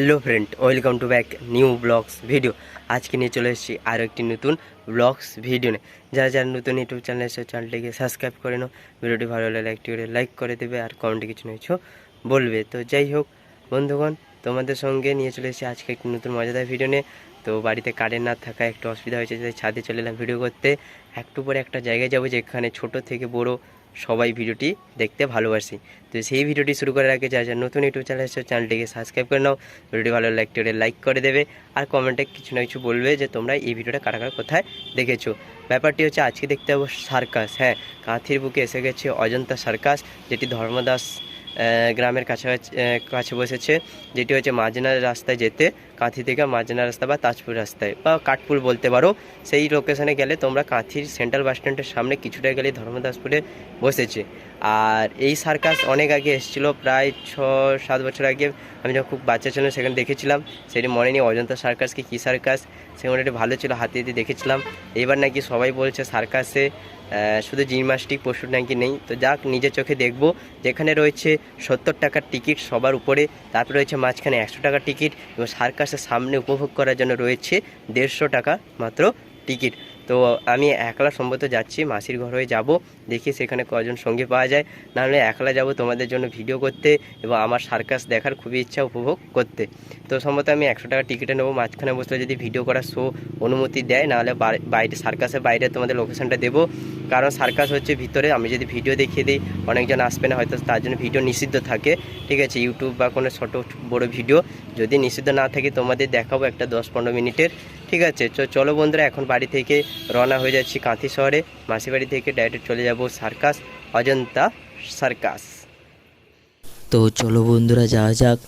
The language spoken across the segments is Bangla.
Hello friend, welcome to back new blogs video. আজকে নিয়ে চলে এসেছি আরও একটি নতুন ব্লগস ভিডিও নিয়ে। যারা যারা নতুন ইউটিউব চ্যানেল এসে চ্যানেলটিকে সাবস্ক্রাইব করে নাও। ভিডিওটি ভালো লাগলে একটি করে, লাইক করে দেবে আর কমেন্টে কিছু না কিছু বলবে। তো যাই হোক, বন্ধুগণ, তোমাদের সঙ্গে নিয়ে চলে এসেছি আজকে একটি নতুন মজাদার ভিডিও নিয়ে। তো বাড়িতে কারেন্ট না থাকা একটু অসুবিধা হয়েছে, তাই ছাদে চলে এলাম ভিডিও করতে। একটু পরে একটা জায়গায় যাব, যেখানে ছোট থেকে বড় সবাই ভিডিওটি দেখতে ভালোবাসি। তো সেই ভিডিওটি শুরু করার আগে যা যা নতুন ইউটিউব চ্যানেল এসেছে, চ্যানেলটিকে সাবস্ক্রাইব করে নাও। ভিডিওটি ভালো লাগলে লাইক করে দেবে। আর কমেন্টে কিছু না কিছু বলবে যে তোমরা এই ভিডিওটা কারা কোথায় দেখেছ। ব্যাপারটি হচ্ছে আজকে দেখতে পাবো সার্কাস হ্যাঁ। কাঁথির বুকে এসে গেছে অজন্তা সার্কাস, যেটি ধর্মদাস গ্রামের কাছাকাছি কাছে বসেছে। যেটি হচ্ছে মাঝনার রাস্তায় যেতে কাঁথি থেকে মাজনা রাস্তা বা তাজপুর রাস্তায় বা কাঠপুর বলতে পারো। সেই লোকেশনে গেলে তোমরা কাঁথির সেন্ট্রাল বাস স্ট্যান্ডের সামনে কিছুটা গেলে ধর্মদাসপুরে বসেছে। আর এই সার্কাস অনেক আগে এসেছিল, প্রায় ছ সাত বছর আগে। আমি যখন খুব বাচ্চা ছিলাম, সেখানে দেখেছিলাম। সেটি মনে নেই অজন্তা সার্কাস কি, কী সার্কাস সেখানে একটু ভালো ছিল, হাতে হাতে দেখেছিলাম। এবার নাকি সবাই বলছে সার্কাসে শুধু জিমনাস্টিক পশুর নাকি নেই। তো যাক, নিজের চোখে দেখব। যেখানে রয়েছে সত্তর টাকার টিকিট সবার উপরে, তারপরে রয়েছে মাঝখানে একশো টাকার টিকিট এবং সামনে উপভোগ করার জন্য রয়েছে দেড়শো টাকা মাত্র টিকিট। তো আমি একলা সম্ভবত যাচ্ছি, মাসির ঘর হয়ে যাব, দেখি সেখানে কজন সঙ্গে পাওয়া যায়। নাহলে একলা যাব তোমাদের জন্য ভিডিও করতে এবং আমার সার্কাস দেখার খুবই ইচ্ছা উপভোগ করতে। তো সম্ভবত আমি একশো টাকা টিকিটে নেব, মাঝখানে বসলে যদি ভিডিও করার শো অনুমতি দেয়, নাহলে বাই- বাইরে, সার্কাসের বাইরে তোমাদের লোকেশনটা দেবো। কারণ সার্কাস হচ্ছে ভিতরে, আমি যদি ভিডিও দেখিয়ে দিই, অনেকজন আসবে না, হয়তো তার জন্য ভিডিও নিষিদ্ধ থাকে। ঠিক আছে ইউটিউব বা কোনো ছোটো, বড় ভিডিও যদি নিষিদ্ধ না থাকে, তোমাদের দেখাবো একটা দশ পনেরো মিনিটের। ঠিক আছে, তো চলো বন্ধুরা, এখন বাড়ি থেকে রওনা হয়ে যাচ্ছি কাঁথি শহরে। মাসি বাড়ি থেকে ডাইরেক্ট চলে যাব সার্কাস, অজন্তা সার্কাস। তো চলো বন্ধুরা, যাওয়া যাক।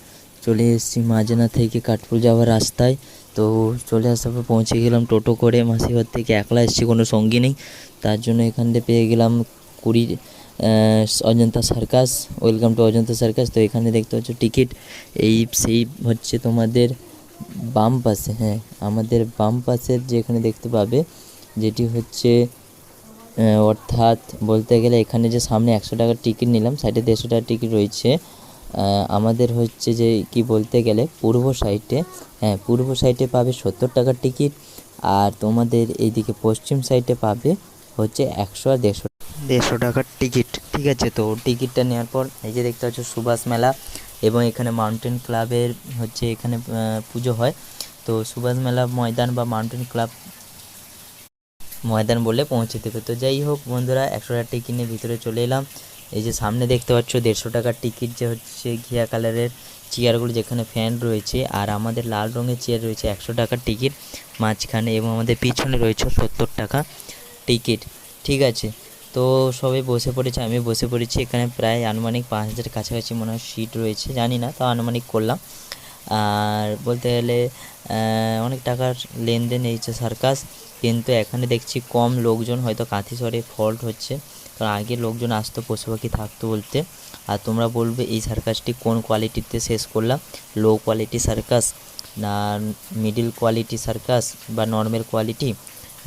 চলে এসেছি মাজনা থেকে কাঠপুর যাওয়ার রাস্তায়। তো চলে আসার পর পৌঁছে গেলাম টোটো করে। মাসিঘর থেকে একলা এসেছি, কোনো সঙ্গী নেই। তার জন্য এখান থেকে পেয়ে গেলাম কুড়ি Ajanta circus. Welcome to Ajanta circus. তো এখানে দেখতে পাচ্ছ টিকিট। এই সেই হচ্ছে তোমাদের বাম পাশে হ্যাঁ আমাদের বাম পাশের যেখানে দেখতে পাবে, যেটি হচ্ছে অর্থাৎ বলতে গেলে এখানে যে সামনে একশো টাকার টিকিট নিলাম সাইডে দেড়শো টাকার টিকিট রয়েছে। আমাদের হচ্ছে যে, কি বলতে গেলে, পূর্ব সাইডে হ্যাঁ পূর্ব সাইডে পাবে সত্তর টাকার টিকিট আর তোমাদের এইদিকে পশ্চিম সাইডে পাবে হচ্ছে একশো আর দেড়শো। দেড়শো টাকার টিকিট ঠিক আছে? তো টিকিটটা নেওয়ার পর, এই যে দেখতে পাচ্ছ, সুভাষ মেলা এবং এখানে মাউন্টেন ক্লাবের হচ্ছে এখানে পুজো হয়। তো সুভাষ মেলা ময়দান বা মাউন্টেন ক্লাব ময়দান বলে পৌঁছে দেবে। তো যাই হোক বন্ধুরা, একশো টাকার টিকিট নিয়ে ভিতরে চলে এলাম। এই যে সামনে দেখতে পাচ্ছ, দেড়শো টাকার টিকিট যে হচ্ছে ঘিয়া কালারের চেয়ারগুলো যেখানে ফ্যান রয়েছে, আর আমাদের লাল রঙের চেয়ার রয়েছে একশো টাকার টিকিট মাঝখানে এবং আমাদের পিছনে রয়েছে সত্তর টাকা টিকিট ঠিক আছে? তো সবাই বসে পড়েছে, আমি বসে পড়েছি এখানে প্রায় আনুমানিক পাঁচ হাজার কাছাকাছি মনে হয় সিট রয়েছে, জানি না তো আনুমানিক করলাম। আর বলতে গেলে অনেক টাকার লেনদেন এই যে সার্কাস, কিন্তু এখানে দেখছি কম লোকজন হয়তো কাঁথি শহরে ফল্ট হচ্ছে। কারণ আগে লোকজন আসতো পশু পাখি থাকতো বলতে। আর তোমরা বলবে এই সার্কাসটি কোন কোয়ালিটিতে শেষ করলাম? লো কোয়ালিটি সার্কাস না মিডিল কোয়ালিটি সার্কাস বা নর্মাল কোয়ালিটি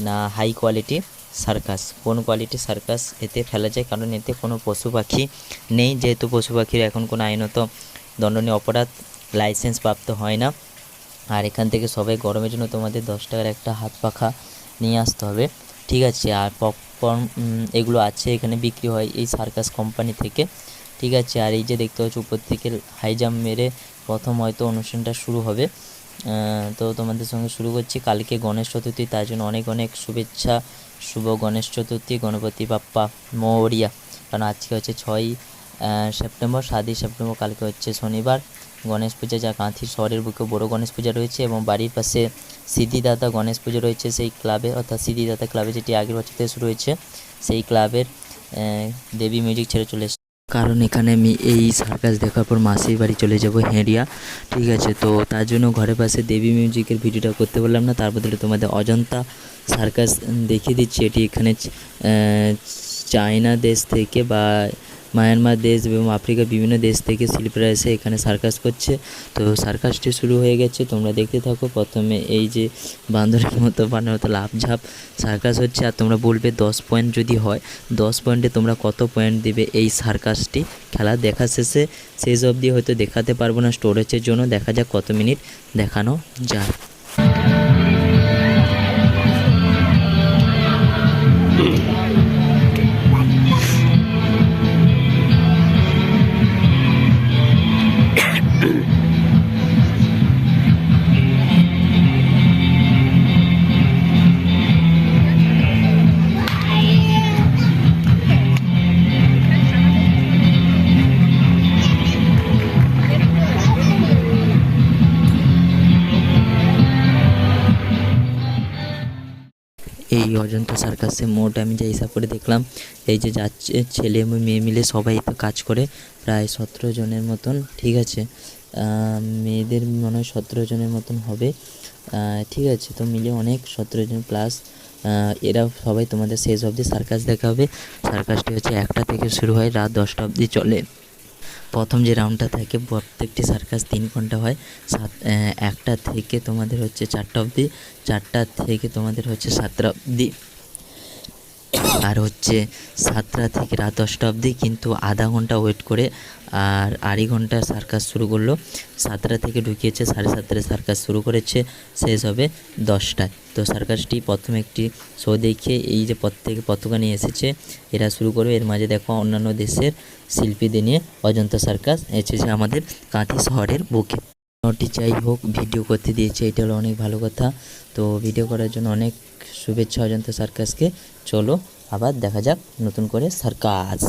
না হাই কোয়ালিটি সার্কাস। কোন কোয়ালিটি সার্কাস এতে ফেলা যায়? কারণ এতে কোনো পশু পাখি নেই। যেহেতু পশু পাখির এখন কোনো আইনত দণ্ডনীয় অপরাধ লাইসেন্স প্রাপ্ত হয় না। আর এখান থেকে সবাই গরমের জন্য তোমাদের দশ টাকার একটা হাত পাখা নিয়ে আসতে হবে। ঠিক আছে? আর পপকর্ন এগুলো আছে, এখানে বিক্রি হয় এই সার্কাস কোম্পানি থেকে। ঠিক আছে? আর এই যে দেখতে পাচ্ছ, উপর থেকে হাই জাম্প মেরে প্রথম হয়তো অনুষ্ঠানটা শুরু হবে। তো তোমাদের সঙ্গে শুরু করছি। কালকে গণেশ চতুর্থী, তার জন্য অনেক অনেক শুভেচ্ছা শুভ গণেশ চতুর্থী, গণপতি বাপ্পা মৌরিয়া। কারণ আজকে হচ্ছে ছয়ই সেপ্টেম্বর, সাতই সেপ্টেম্বর, কালকে হচ্ছে শনিবার। গণেশ পূজা, যা কাঁথি শহরের বুকে বড় গণেশ পূজা রয়েছে এবং বাড়ির পাশে সিদ্ধিদাতা গণেশ পুজো রয়েছে সেই ক্লাবে, অর্থাৎ সিদ্ধিদাতা ক্লাবে যেটি আগের বছর থেকে শুরু হয়েছে, সেই ক্লাবের দেবী মিউজিক ছেড়ে চলে কারণ এখানে আমি এই সার্কাস দেখার পর মাসির বাড়ি চলে যাব হেঁড়িয়া, ঠিক আছে? তো তার জন্য ঘরে পাশে দেবী মিউজিকের ভিডিওটা করতে পারলাম না, তার বদলে তোমাদের অজন্তা সার্কাস দেখিয়ে দিচ্ছি। এটি এখানে চায়না দেশ থেকে বা মায়ানমার দেশ এবং আফ্রিকার বিভিন্ন দেশ থেকে শিল্পীরা এসে এখানে সার্কাস করছে। তো সার্কাসটি শুরু হয়ে গেছে। তোমরা দেখতে থাকো। প্রথমে এই যে বান্দরের মতো বানার মতো লাভ ঝাপ সার্কাস হচ্ছে। আর তোমরা বলবে দশ পয়েন্ট যদি হয়, দশ পয়েন্টে তোমরা কত পয়েন্ট দেবে এই সার্কাসটি খেলা দেখা শেষে, শেষ অবধি হয়তো দেখাতে পারব না। স্টোরেজের জন্য দেখা যাক কত মিনিট দেখানো যায়। অজন্তা সার্কাসে মোট আমি যে হিসাব করে দেখলাম, এই যে যাচ্ছে ছেলে এবং মেয়ে মিলে সবাই তো কাজ করে প্রায় সতেরো জনের মতন, ঠিক আছে? মেয়েদের মনে হয় সতেরো জনের মতন হবে। ঠিক আছে, তো মিলে অনেক সতেরো জন প্লাস এরা সবাই তোমাদের শেষ অবধি সার্কাস দেখা হবে। সার্কাসটি হচ্ছে একটা থেকে শুরু হয়, রাত দশটা অবধি চলে। প্রথম যে রাউন্ডটা থাকে, প্রত্যেকটি সার্কাস তিন ঘণ্টা হয়। সাত একটা থেকে তোমাদের হচ্ছে চারটা অবধি, চারটা থেকে তোমাদের হচ্ছে সাতটা অবধি। আর হচ্ছে সাতটা থেকে রাত দশটা অবধি কিন্তু আধা ঘণ্টা ওয়েট করে আর আড়াই ঘণ্টা সার্কাস শুরু করল। সাতটা থেকে ঢুকিয়েছে, সাড়ে সাতটায় সার্কাস শুরু করেছে। শেষ হবে দশটায়। তো সার্কাসটি প্রথম একটি শো দেখে এই যে প্রত্যেকে পতাকা নিয়ে এসেছে, এরা শুরু করবে। এর মাঝে দেখো অন্যান্য দেশের শিল্পীদের নিয়ে অজন্তা সার্কাস এসেছে আমাদের কাঁথি শহরের বুকে। ওটি যাই হোক, ভিডিও করতে দিয়েছে, এটা হলো অনেক ভালো কথা। তো ভিডিও করার জন্য অনেক শুভেচ্ছা অজন্তা সার্কাসকে। চলো আবার দেখা যাক নতুন করে সার্কাস।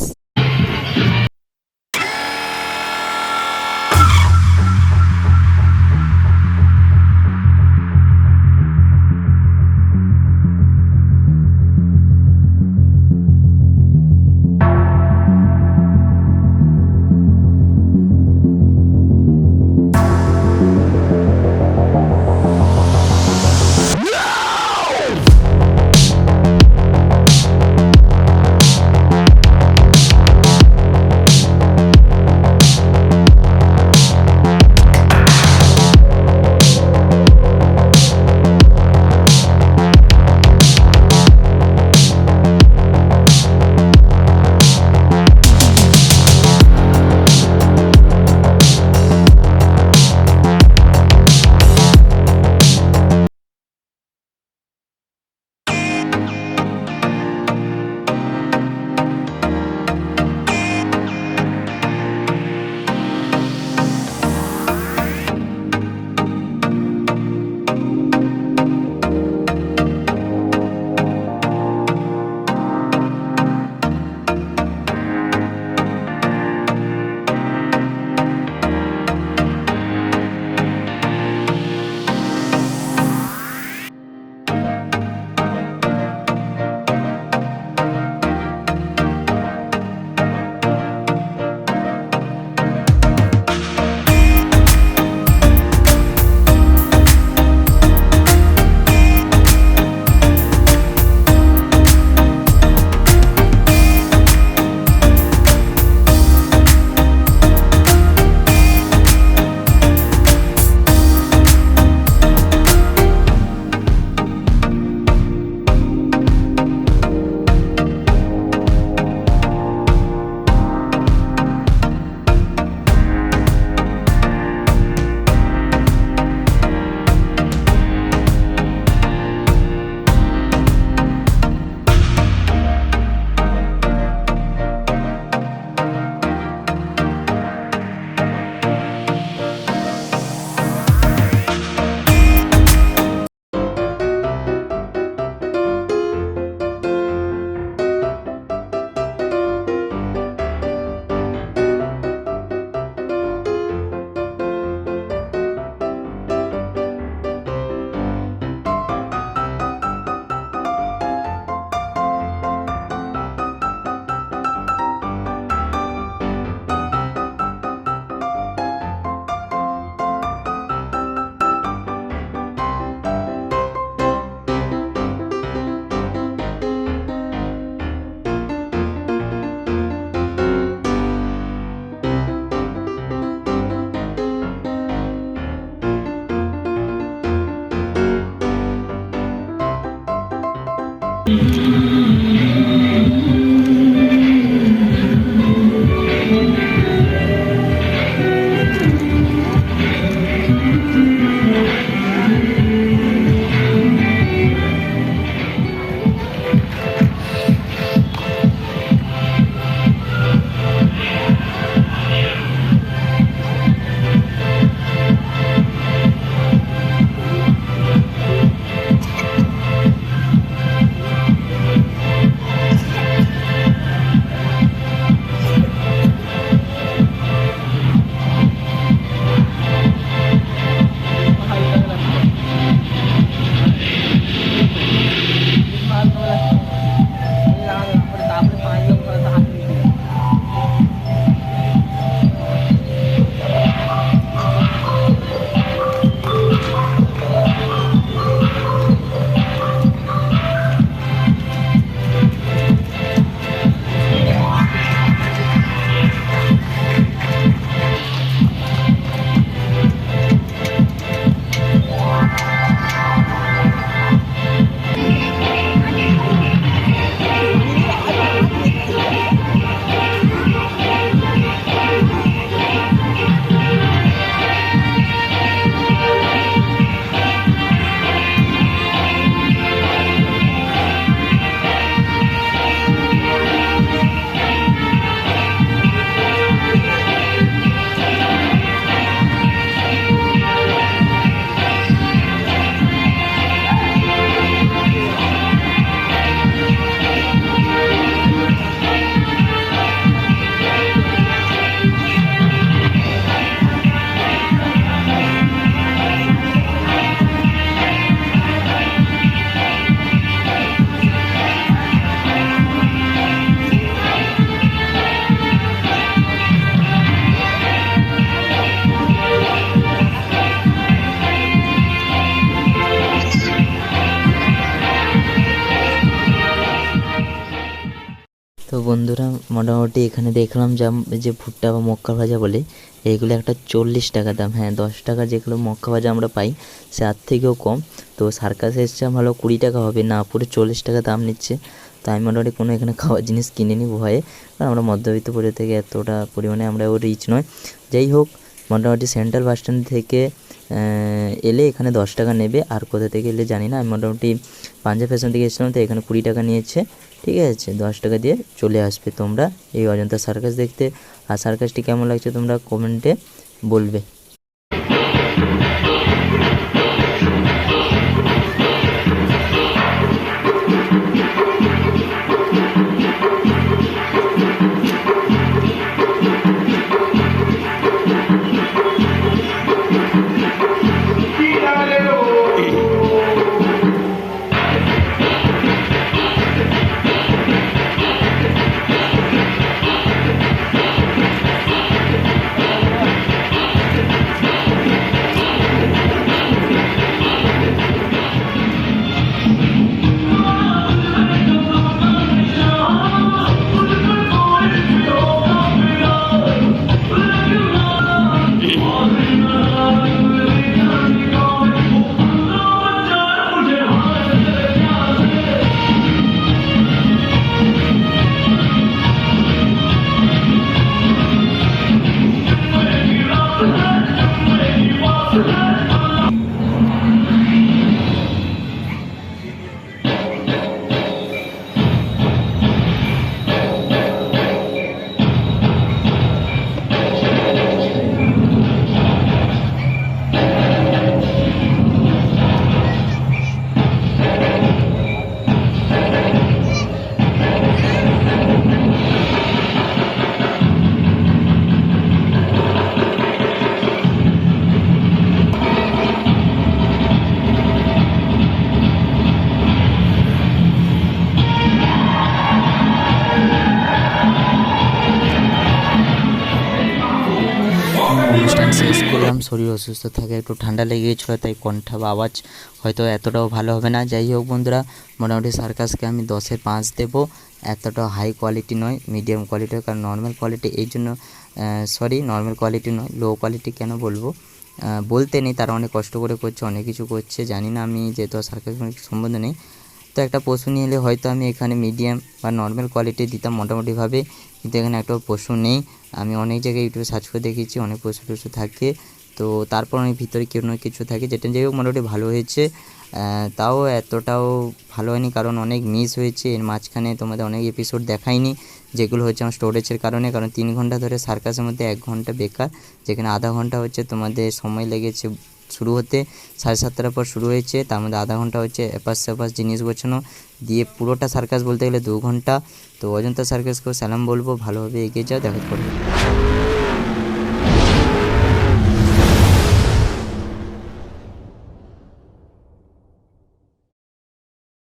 তো বন্ধুরা, মোটামুটি এখানে দেখলাম যে যে ভুট্টা বা মক্কা ভাজা বলে এইগুলো একটা চল্লিশ টাকা দাম। হ্যাঁ দশ টাকা যেগুলো মক্কা ভাজা আমরা পাই, সে আর থেকেও কম। তো সার্কাসে এসছে ভালো কুড়ি টাকা হবে, না, পুরো চল্লিশ টাকা দাম নিচ্ছে। তো আমি মোটামুটি কোনো এখানে খাওয়ার জিনিস কিনে নিই ভয়ে। কারণ আমরা মধ্যবিত্ত পরিবার থেকে এতটা পরিমাণে আমরা ও রিচ নয়। যাই হোক, মোটামুটি সেন্ট্রাল বাস স্ট্যান্ড থেকে এলে এখানে দশ টাকা নেবে। আর কোথা থেকে এলে জানি না, আমি মোটামুটি পাঞ্জাব ফ্যাশন থেকে এসেছিলাম, তো এখানে কুড়ি টাকা নিয়েছে। ঠিক আছে, দশ টাকা দিয়ে চলে আসবে তোমরা। এই অজন্তা সার্কাস দেখতে। আর সার্কাসটি কেমন লাগছে তোমরা কমেন্টে বলবে। অসুস্থ থাকে, একটু ঠান্ডা লেগে গেছিল তাই কণ্ঠা বা আওয়াজ হয়তো এতটাও ভালো হবে না। যাই হোক বন্ধুরা, মোটামুটি সার্কাসকে আমি দশের পাঁচ দেবো। এতটাও হাই কোয়ালিটি নয় মিডিয়াম কোয়ালিটি কারণ নর্মাল কোয়ালিটি এই জন্য সরি নর্মাল কোয়ালিটি নয় লো কোয়ালিটি কেন বলব? বলতে নেই, তারা অনেক কষ্ট করে করছে, অনেক কিছু করছে, জানি না, আমি যেহেতু সার্কাস সম্বন্ধ নেই। তো একটা পশু নিয়ে এলে হয়তো আমি এখানে মিডিয়াম বা নর্মাল কোয়ালিটি দিতাম মোটামুটিভাবে, কিন্তু এখানে একটা পশু নেই। আমি অনেক জায়গায় ইউটিউবে সার্চ করে দেখেছি, অনেক পশু টশু থাকে। তো তারপর অনেক ভিতরে কেউ না কিছু থাকে, যেটা যাই হোক মোটামুটি ভালো হয়েছে। তাও এতটাও ভালো হয়নি, কারণ অনেক মিস হয়েছে। এর মাঝখানে তোমাদের অনেক এপিসোড দেখায়নি যেগুলো হচ্ছে আমার স্টোরেজের কারণে, কারণ তিন ঘণ্টা ধরে সার্কাসের মধ্যে এক ঘণ্টা বেকার। যেখানে আধা ঘণ্টা হচ্ছে তোমাদের সময় লেগেছে শুরু হতে, সাড়ে সাতটার পর শুরু হয়েছে। তার মধ্যে আধা ঘণ্টা হচ্ছে এপাশ সেপাশ জিনিস গোছানো। দিয়ে পুরোটা সার্কাস বলতে গেলে দু ঘণ্টা। তো অজন্তা সার্কাসকেও স্যালাম বলব, ভালোভাবে এগিয়ে যাও, দেখা করবে।